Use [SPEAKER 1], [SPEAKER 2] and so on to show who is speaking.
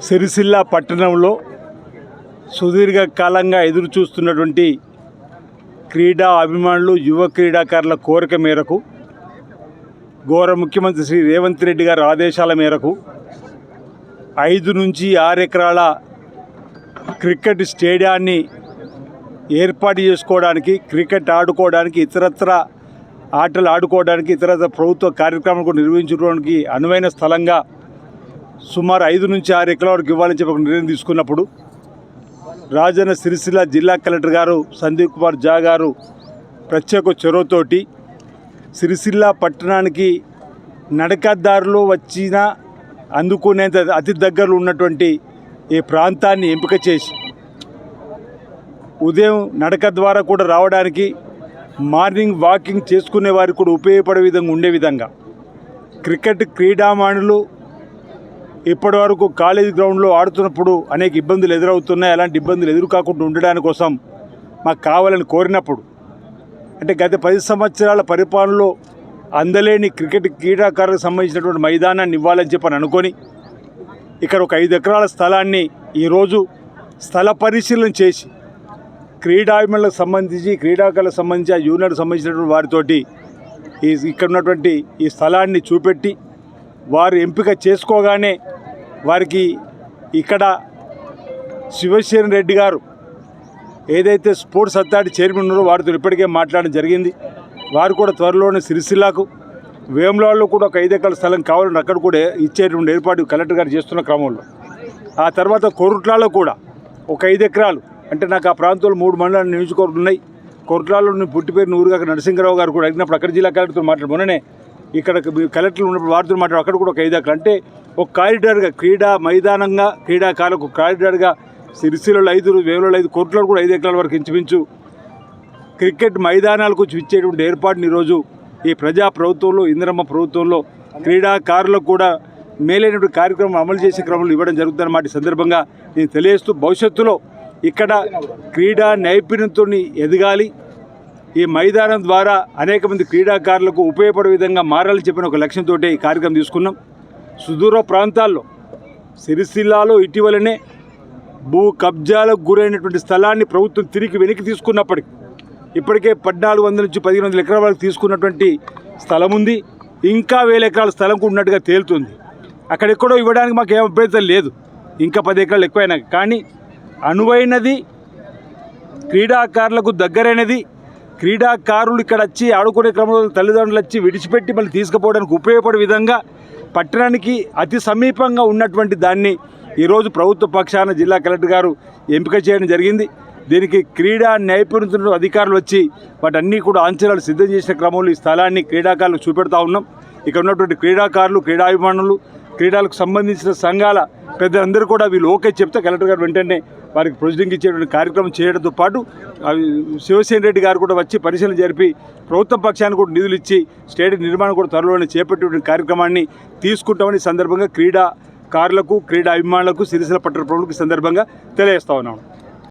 [SPEAKER 1] సిరిసిల్ల పట్టణంలో సుదీర్ఘ కాలంగా ఎదురు చూస్తున్నటువంటి క్రీడా అభిమానులు యువ క్రీడాకారుల కోరిక మేరకు గౌరవ ముఖ్యమంత్రి శ్రీ రేవంత్ రెడ్డి గారి ఆదేశాల మేరకు ఐదు నుంచి ఆరు ఎకరాల క్రికెట్ స్టేడియాన్ని ఏర్పాటు చేసుకోవడానికి క్రికెట్ ఆడుకోవడానికి ఇతరత్ర ఆటలు ఆడుకోవడానికి ఇతరత్ర ప్రభుత్వ కార్యక్రమాలు నిర్వహించడానికి నిర్వహించుకోవడానికి అనువైన స్థలంగా సుమారు ఐదు నుంచి ఆరు ఎకరాల వరకు ఇవ్వాలని చెప్పి ఒక నిర్ణయం తీసుకున్నప్పుడు రాజన్న సిరిసిల్ల జిల్లా కలెక్టర్ గారు సందీప్ కుమార్ జా గారు ప్రత్యేక చొరవతోటి సిరిసిల్ల పట్టణానికి నడకదారిలో వచ్చిన అందుకునేంత అతి దగ్గరలో ఉన్నటువంటి ఈ ప్రాంతాన్ని ఎంపిక చేసి ఉదయం నడక ద్వారా కూడా రావడానికి మార్నింగ్ వాకింగ్ చేసుకునే వారికి కూడా ఉపయోగపడే విధంగా ఉండే విధంగా క్రికెట్ క్రీడామాణులు ఇప్పటి వరకు కాలేజ్ గ్రౌండ్లో ఆడుతున్నప్పుడు అనేక ఇబ్బందులు ఎదురవుతున్నాయి. అలాంటి ఇబ్బందులు ఎదురు కాకుండా ఉండడానికి కోసం మాకు కావాలని కోరినప్పుడు అంటే గత పది సంవత్సరాల పరిపాలనలో అందలేని క్రికెట్ క్రీడాకారులకు సంబంధించినటువంటి మైదానాన్ని ఇవ్వాలని చెప్పని అనుకొని ఇక్కడ ఒక ఐదు ఎకరాల స్థలాన్ని ఈరోజు స్థల పరిశీలన చేసి క్రీడాభిమానులకు సంబంధించి క్రీడాకారులకు సంబంధించి ఆ యూనియన్కి సంబంధించినటువంటి వారితోటి ఈ ఇక్కడ ఉన్నటువంటి ఈ స్థలాన్ని చూపెట్టి వారు ఎంపిక చేసుకోగానే వారికి ఇక్కడ శివశేన్ రెడ్డి గారు ఏదైతే స్పోర్ట్స్ అథారిటీ చైర్మన్ ఉన్నారో వారితో ఇప్పటికే మాట్లాడడం జరిగింది. వారు కూడా త్వరలోనే సిరిసిల్లాకు వేములాల్లో కూడా ఒక ఐదు ఎకరాల స్థలం కావాలని అక్కడ కూడా ఇచ్చేటువంటి ఏర్పాటు కలెక్టర్ గారు చేస్తున్న క్రమంలో. ఆ తర్వాత కొరుట్లాలో కూడా ఒక ఐదు ఎకరాలు అంటే నాకు ఆ ప్రాంతంలో మూడు మండలాలు నియోజకవర్గాలు ఉన్నాయి. కొరుట్లాలో నేను పుట్టి నూరుగా నరసింహరావు గారు కూడా అడిగినప్పుడు అక్కడ జిల్లా కలెక్టర్తో మాట్లాడు మొన్ననే ఇక్కడ కలెక్టర్లు ఉన్నప్పుడు వార్తలు మాట్లాడు అక్కడ కూడా ఒక ఐదు ఎకరాలు అంటే ఒక కారిడార్గా క్రీడా మైదానంగా క్రీడాకారులకు కారిడార్గా సిరిసిలలో ఐదు వేలలో ఐదు కోట్లలో కూడా ఐదు ఎకరాల వరకు ఇంచుమించు క్రికెట్ మైదానాలకు ఇచ్చేటువంటి ఏర్పాటుని ఈరోజు ఈ ప్రజా ప్రభుత్వంలో ఇందిరమ్మ ప్రభుత్వంలో క్రీడాకారులకు కూడా మేలైనటువంటి కార్యక్రమం అమలు చేసే క్రమంలో ఇవ్వడం జరుగుతుందన్నమాట ఈ సందర్భంగా నేను తెలియజేస్తూ భవిష్యత్తులో ఇక్కడ క్రీడా నైపుణ్యంతో ఎదగాలి. ఈ మైదానం ద్వారా అనేక మంది క్రీడాకారులకు ఉపయోగపడే విధంగా మారాలని చెప్పిన ఒక లక్ష్యంతో ఈ కార్యక్రమం తీసుకున్నాం. సుదూర ప్రాంతాల్లో సిరిసిల్లాలో ఇటీవలనే భూ కబ్జాలకు గురైనటువంటి స్థలాన్ని ప్రభుత్వం తిరిగి వెనక్కి తీసుకున్నప్పటికీ ఇప్పటికే పద్నాలుగు వందల నుంచి పదిహేను వందల ఎకరాల వరకు తీసుకున్నటువంటి స్థలం ఉంది. ఇంకా వేల ఎకరాల స్థలం కూడా ఉన్నట్టుగా తేలుతుంది. అక్కడెక్కడో ఇవ్వడానికి మాకు ఏం అభ్యర్థం లేదు. ఇంకా పది ఎకరాలు ఎక్కువైనా కానీ అనువైనది క్రీడాకారులకు దగ్గరైనది క్రీడాకారులు ఇక్కడ వచ్చి ఆడుకునే క్రమంలో తల్లిదండ్రులు వచ్చి విడిచిపెట్టి మళ్ళీ తీసుకుపోవడానికి ఉపయోగపడే విధంగా పట్టణానికి అతి సమీపంగా ఉన్నటువంటి దాన్ని ఈరోజు ప్రభుత్వ పక్షాన జిల్లా కలెక్టర్ గారు ఎంపిక చేయడం జరిగింది. దీనికి క్రీడా నైపుణ్యతలు అధికారులు వచ్చి వాటన్నీ కూడా అంచనాలు సిద్ధం చేసిన క్రమంలో ఈ స్థలాన్ని క్రీడాకారులకు చూపెడతా ఉన్నాం. ఇక్కడ ఉన్నటువంటి క్రీడాకారులు క్రీడాభిమానులు క్రీడలకు సంబంధించిన సంఘాల పెద్దలందరూ కూడా వీళ్ళు ఓకే చెప్తే కలెక్టర్ గారు వెంటనే వారికి ప్రొసీడింగ్ ఇచ్చేటువంటి కార్యక్రమం చేయడంతో పాటు అవి శివసేన రెడ్డి గారు కూడా వచ్చి పరిశీలన జరిపి ప్రభుత్వ పక్షాన్ని కూడా నిధులు ఇచ్చి స్టేడియం నిర్మాణం కూడా త్వరలోనే చేపట్టేటువంటి కార్యక్రమాన్ని తీసుకుంటామని సందర్భంగా క్రీడాకారులకు క్రీడా అభిమానులకు సిరిసిల పట్టణ ప్రముఖులకు సందర్భంగా తెలియజేస్తా ఉన్నాను